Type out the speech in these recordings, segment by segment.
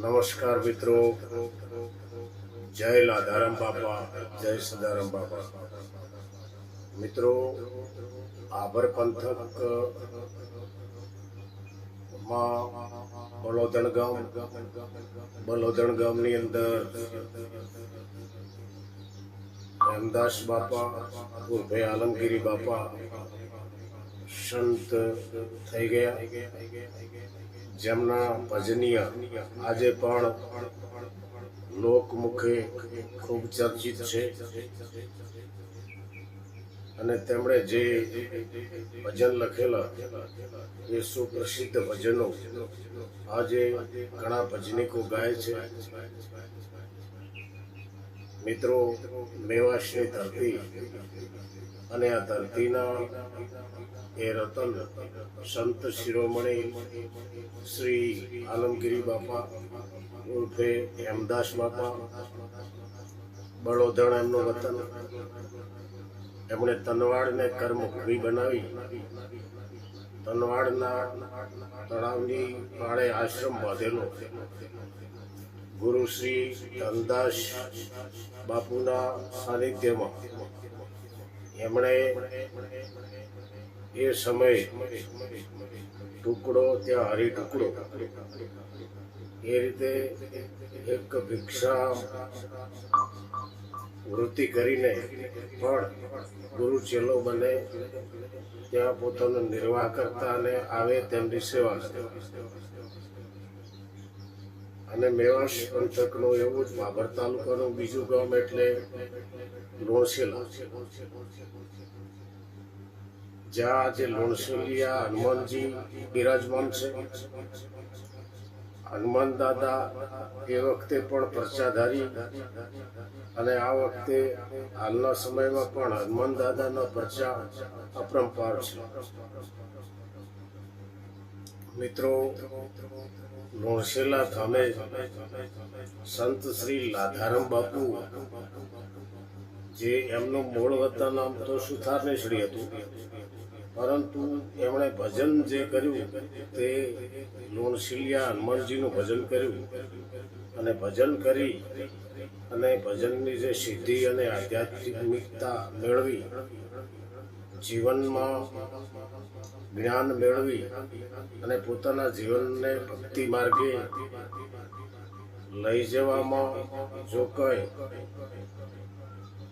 નમસ્કાર મિત્રો. જય લાધારામ બાપા, જય સદારામ બાપા. મિત્રો, આભર પંથક, માં બલોદણ ગામ, બલોદણ ગામની અંદર રામદાસ બાપા, ઉર્ફે આલમગીરી બાપા સંત થઈ ગયા. જેમના ભજનીય આજે પણ લોકમુખે ખૂબ ચર્ચિત છે. અને તેમણે જે ભજન લખેલા એ સુપ્રસિદ્ધ ભજનો આજે ઘણા ભજનીકો ગાય છે. મિત્રો મેવાશની ધરતી અને આ ધરતીના એ રતન સંત શિરોમણી શ્રી આલમગીરી બાપા ઉર્ફે હેમદાસ બાપા, બળોધણ એમનું વતન, એમણે તનવાડને કર્મભૂમિ બનાવી. તનવાડના તળાવની પાળે આશ્રમ બાંધેલો. ગુરુ શ્રી ધનદાસ બાપુના સાનિધ્યમાં એમણે એ સમયે ટુકડો ત્યાં હરી ટુકડો. એ રીતે એક ભિક્ષા વૃત્તિ કરીને પણ ગુરુ ચેલો બને, ત્યાં પોતાનો નિર્વાહ કરતા અને આવે તેમની સેવા. અને મેવાશ પંથકનો એવું જ બાબર તાલુકાનું બીજું ગામ એટલે લોણસેલા જ્યાં આજે લોણસેલિયા હનુમાનજી બિરાજમાન છે. હનુમાન દાદા એ વખતે પણ પ્રચાધારી અને આ વખતે હાલના સમયમાં પણ હનુમાન દાદાનો પ્રચાર અપરંપાર છે. મિત્રો લોણસેલા ધામે સંત શ્રી લાધારામ બાપુ, જે એમનું મૂળ વતન નામ તો સુથાર નેસડી હતું, પરંતુ એમણે ભજન જે કર્યું તે લોણશીલિયા હનુમાનજીનું ભજન કર્યું અને ભજન કરી અને ભજનની જે સિદ્ધિ અને આધ્યાત્મિકતા મેળવી જીવનમાં જ્ઞાન મેળવી અને પોતાના જીવનને ભક્તિ માર્ગે લઈ જવામાં જો કઈ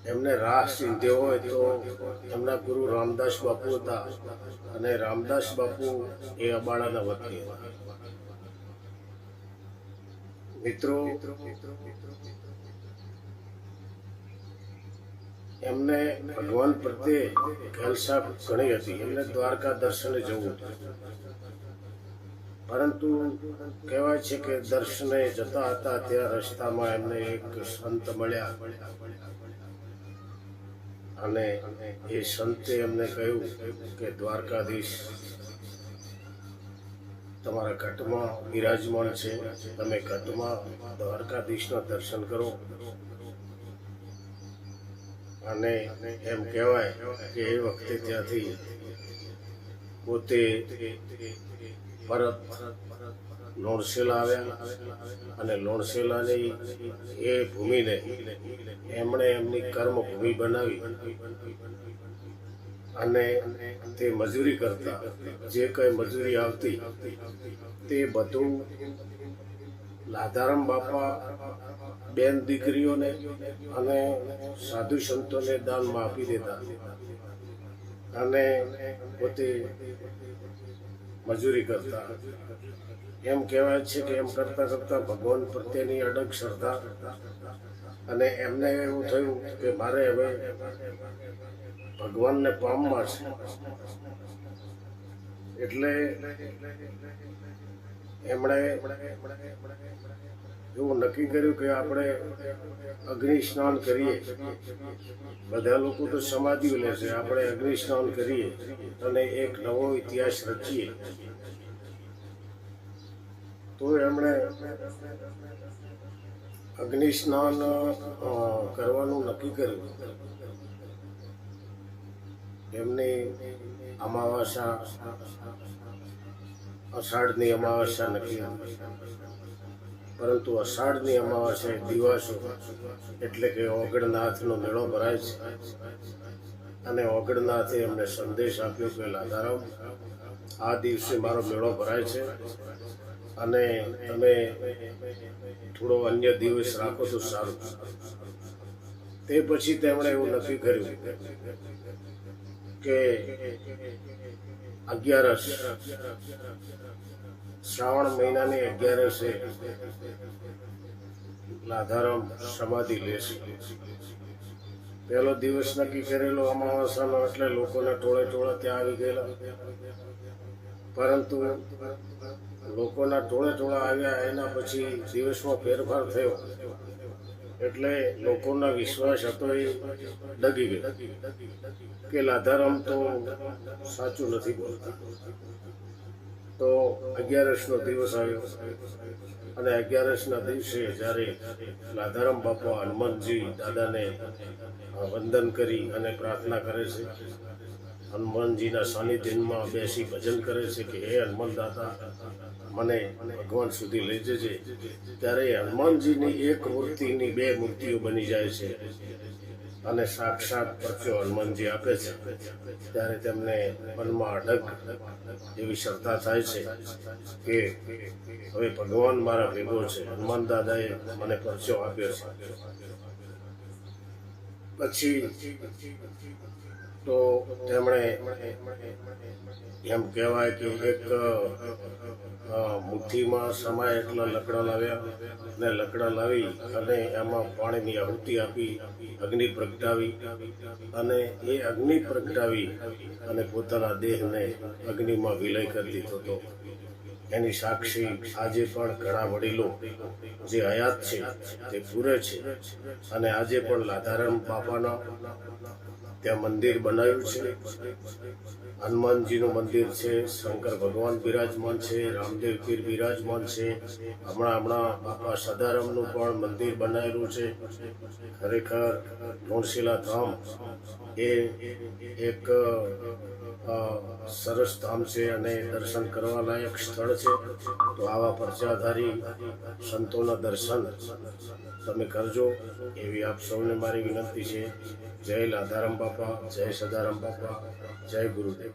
એમને રાહ સીધે હોય તો એમના ગુરુ રામદાસ બાપુ હતા અને રામદાસ બાપુ એ અબાળાના વતની હતા. મિત્રો એમને ભગવાન પ્રત્યે ખેલસા ઘણી હતી. એમને દ્વારકા દર્શને જવું હતું. પરંતુ કહેવાય છે કે દર્શને જતા હતા ત્યાં રસ્તામાં એમને એક સંત મળ્યા. અને એ સંતે એમને કહ્યું કે દ્વારકાધીશ, તમારા ઘટમાં બિરાજમાન છે. તમે ઘટમાં દ્વારકાધીશના દર્શન કરો. અને એમ કહેવાય કે એ વખતે ત્યાંથી પોતે પરત લોણસેલા આવ્યા અને લોણસેલાની એ ભૂમિને એમણે એમની કર્મ ભૂમિ બનાવી અને તે મજૂરી કરતા, જે કઈ મજૂરી આવતી તે બધું લાધારામ બાપા, બેન દીકરીઓને અને સાધુ સંતોને દાનમાં આપી દેતા. અને પોતે મજૂરી કરતા. એમ કહેવાય છે કે એમ કરતા કરતા ભગવાન પ્રત્યેની અડગ શ્રદ્ધા અને એમને એવું થયું કે મારે હવે ભગવાનને પામવા છે. એટલે એમણે એવું નક્કી કર્યું કે આપણે અગ્નિ સ્નાન કરીએ. બધા લોકો તો સમાધિ લે છે. આપણે અગ્નિ સ્નાન કરીએ અને એક નવો ઇતિહાસ રચીએ. તો એમણે અગ્નિ સ્નાન કરવાનું નક્કી કર્યું. એમની અમાવાસા અષાઢની અમાવસ્યા નથી. પરંતુ અષાઢની અમાવાસ્યાએ દિવાસો એટલે કે ઓગણનાથનો મેળો ભરાય છે. અને ઓગણનાથે એમને સંદેશ આપ્યો કે લાધારામ આ દિવસે મારો મેળો ભરાય છે અને તમે થોડો અન્ય દિવસ રાખો તો સારું. તે પછી તેમણે એવું નક્કી કર્યું કે, અગિયારસ શ્રાવણ મહિનાની અગિયારસે લાધારામ સમાધિ લેશે. પહેલો દિવસ નક્કી કરેલો અમાવાસાનો એટલે લોકોને ટોળે ટોળે ત્યાં આવી ગયેલા. પરંતુ લોકોના ટોળે ટોળા આવ્યા એના પછી દિવસમાં ફેરફાર થયો. એટલે લોકોના વિશ્વાસ હતો એ ડગી ગયો. કે લાધારામ તો સાચું નથી બોલતા. તો અગિયારસનો દિવસ આવ્યો. અને અગિયારસના દિવસે જ્યારે લાધારામ બાપા હનુમાનજી દાદાને વંદન કરી અને પ્રાર્થના કરે છે, હનુમાનજીના સાનિધ્યમાં બેસી ભજન કરે છે કે, હે હનુમાન દાદા, મને ભગવાન સુધી લઈ જજે. ત્યારે હનુમાનજીની એક મૂર્તિની બે મૂર્તિઓ બની જાય છે. અને સાક્ષાત પરચો હનુમાનજી આપે છે. ત્યારે તેમને મનમાં અડગ એવી શ્રદ્ધા થાય છે કે હવે ભગવાન મારા ભેગો છે. હનુમાન દાદાએ મને પરચો આપ્યો છે. પછી તો તેમણે એમ કહેવાય કે એક મુઠ્ઠીમાં સમાય એટલા લકડા લાવ્યા ને લકડા લાવી અને એમાં પાણીની આહુતિ આપી, અગ્નિ પ્રગટાવી અને એ અગ્નિ પ્રગટાવી અને પોતાના દેહને અગ્નિમાં વિલય કરી દીધો હતો. એની સાક્ષી આજે પણ ઘણા વડીલો જે હયાત છે તે પૂરે છે અને આજે પણ લાધારામ બાપાના ત્યાં મંદિર બનાવ્યું છે. હનુમાનજીનું મંદિર છે, શંકર ભગવાન બિરાજમાન છે, રામદેવ પીર બિરાજમાન છે. હમણાં હમણાં બાપા સદારામનું પણ મંદિર બનાવેલું છે. ખરેખર તુણશીલા ધામ એ એક સરસ ધામ છે અને દર્શન કરવા લાયક સ્થળ છે. તો આવા પરચાધારી સંતોના દર્શન તમે કરજો. એવી આપ સૌને મારી વિનંતી છે. જય લાધારામ બાપા, જય સદારામ બાપા, જય ગુરુદેવ.